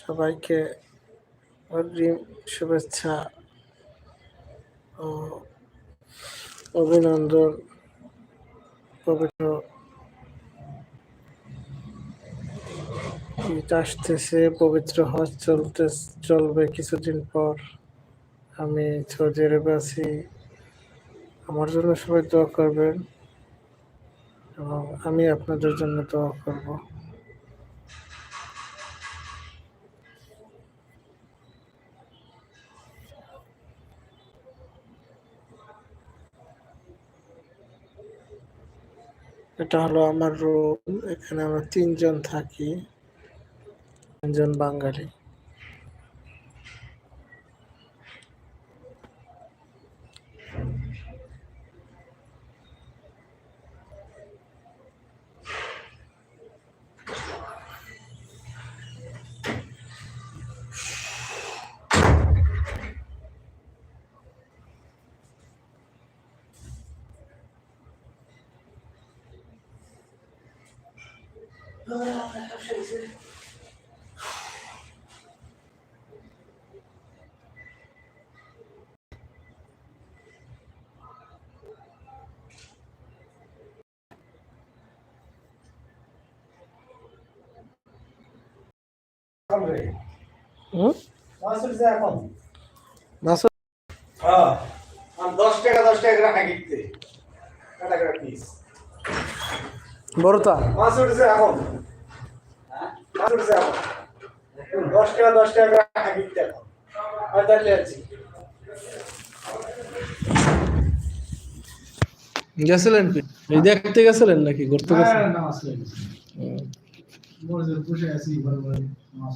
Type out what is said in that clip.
সবাইকে অগ্রিম শুভেচ্ছা ও অভিনন্দন পবিত্র আসতেছে, পবিত্র হজ চলতে, চলবে কিছুদিন পর। আমি সৌদি আরবে আছি। আমার জন্য সবাই দোয়া করবেন এবং আমি আপনাদের জন্য দোয়া করব। এটা হলো আমার রুম এখানে আমরা তিনজন থাকি তিনজন বাঙালি। দশ টাকা দশ টাকা হাঁকিতে কাটা কাটা পিস বড়তা মাছ উঠেছে এখন। মাছ উঠেছে এখন। দশ টাকা দশ টাকা আর আছি। গেছিলেন কি? এই দেখতে গেছিলেন নাকি? ঘুরতে গেছিলেন? নামাজ পড়ে বসে বসে আছি ঘরে নামাজ